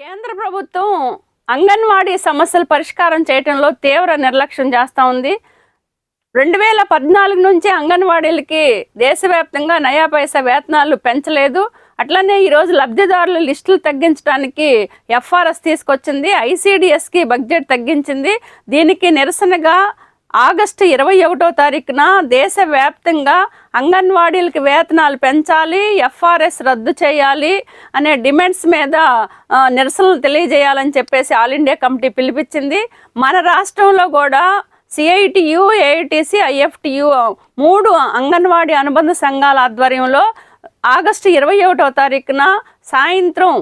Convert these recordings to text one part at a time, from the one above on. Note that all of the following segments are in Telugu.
కేంద్ర ప్రభుత్వం అంగన్వాడీ సమస్యల పరిష్కారం చేయడంలో తీవ్ర నిర్లక్ష్యం చేస్తూ ఉంది. రెండు వేల పద్నాలుగు నుంచి అంగన్వాడీలకి దేశవ్యాప్తంగా నయా పైసా వేతనాలు పెంచలేదు. అట్లనే ఈరోజు లబ్ధిదారుల లిస్టులు తగ్గించడానికి ఎఫ్ఆర్ఎస్ తీసుకొచ్చింది. ఐసీడిఎస్కి బడ్జెట్ తగ్గించింది. దీనికి నిరసనగా ఆగస్టు ఇరవై ఒకటో తారీఖున దేశవ్యాప్తంగా అంగన్వాడీలకి వేతనాలు పెంచాలి ఎఫ్ఆర్ఎస్ రద్దు చేయాలి అనే డిమాండ్స్ మీద నిరసనలు తెలియజేయాలని చెప్పేసి ఆల్ ఇండియా కమిటీ పిలిపించింది. మన రాష్ట్రంలో కూడా సిఐటియు ఏఐటిసి ఐఎఫ్టియు మూడు అంగన్వాడీ అనుబంధ సంఘాల ఆధ్వర్యంలో ఆగస్టు ఇరవై ఒకటో తారీఖున సాయంత్రం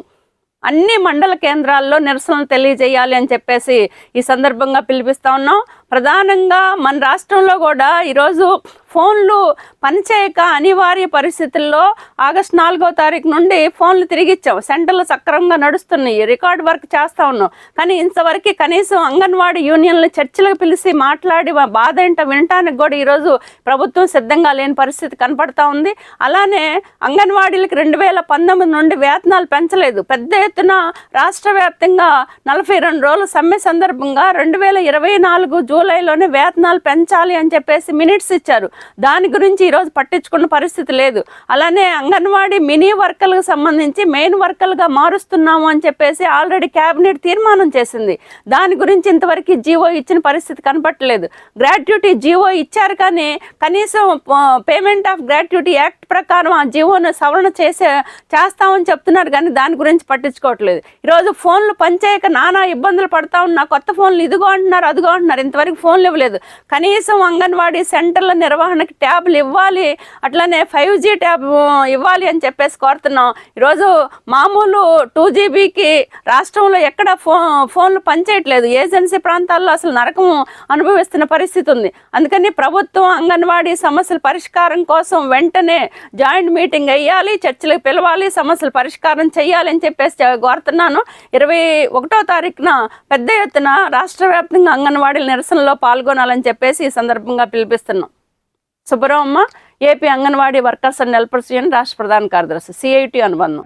అన్ని మండల కేంద్రాల్లో నిరసనలు తెలియజేయాలి అని చెప్పేసి ఈ సందర్భంగా పిలిపిస్తా ఉన్నాం. ప్రధానంగా మన రాష్ట్రంలో కూడా ఈరోజు ఫోన్లు పనిచేయక అనివార్య పరిస్థితుల్లో ఆగస్టు నాలుగో తారీఖు నుండి ఫోన్లు తిరిగిచ్చాం సెంటర్లు సక్రమంగా నడుస్తున్నాయి. రికార్డ్ వర్క్ చేస్తా ఉన్నాం కానీ ఇంతవరకు కనీసం అంగన్వాడీ యూనియన్లు చర్చలకు పిలిచి మాట్లాడి బాధ ఏంటో వినటానికి కూడా ఈరోజు ప్రభుత్వం సిద్ధంగా లేని పరిస్థితి కనపడతా ఉంది. అలానే అంగన్వాడీలకు రెండు వేల పంతొమ్మిది నుండి వేతనాలు పెంచలేదు. పెద్ద ఎత్తున రాష్ట్ర వ్యాప్తంగా నలభై రెండు రోజుల సమ్మె సందర్భంగా రెండు వేల ఇరవై నాలుగు జూలైలోనే వేతనాలు పెంచాలి అని చెప్పేసి మినిట్స్ ఇచ్చారు. దాని గురించి ఈరోజు పట్టించుకున్న పరిస్థితి లేదు. అలానే అంగన్వాడీ మినీ వర్కర్లకు సంబంధించి మెయిన్ వర్కర్లుగా మారుస్తున్నాము అని చెప్పేసి ఆల్రెడీ క్యాబినెట్ తీర్మానం చేసింది. దాని గురించి ఇంతవరకు జీవో ఇచ్చిన పరిస్థితి కనపట్టలేదు. గ్రాట్యుటీ జీవో ఇచ్చారు కానీ కనీసం పేమెంట్ ఆఫ్ గ్రాట్యుటీ యాక్ట్ ప్రకారం ఆ జీవోను సవరణ చేసే చేస్తామని చెప్తున్నారు కానీ దాని గురించి పట్టించుకోవట్లేదు. ఈరోజు ఫోన్లు పనిచేయక నానా ఇబ్బందులు పడతా ఉన్నా కొత్త ఫోన్లు ఇదిగో అంటున్నారు అదిగో అంటున్నారు. ఇంతవరకు ఫోన్లు ఇవ్వలేదు. కనీసం అంగన్వాడీ సెంటర్ల నిర్వహణకి ట్యాబ్లు ఇవ్వాలి అట్లనే ఫైవ్ జీ ట్యాబ్ ఇవ్వాలి అని చెప్పేసి కోరుతున్నాం. ఈరోజు మామూలు టూ జీబీకి రాష్ట్రంలో ఎక్కడ ఫో ఫోన్లు పనిచేయట్లేదు. ఏజెన్సీ ప్రాంతాల్లో అసలు నరకం అనుభవిస్తున్న పరిస్థితి ఉంది. అందుకని ప్రభుత్వం అంగన్వాడీ సమస్యల పరిష్కారం కోసం వెంటనే జాయింట్ మీటింగ్ అయ్యాలి చర్చలకు పిలవాలి సమస్యలు పరిష్కారం చేయాలి అని చెప్పేసి కోరుతున్నాను. ఇరవై ఒకటో తారీఖున పెద్ద ఎత్తున రాష్ట్ర వ్యాప్తంగా అంగన్వాడీల నిరసనలో పాల్గొనాలని చెప్పేసి ఈ సందర్భంగా పిలిపిస్తున్నాం. Subbaramamma AP Anganwadi workers and helpers union రాష్ట్ర ప్రధాన కార్యదర్శి సిఐటి అనుబంధం.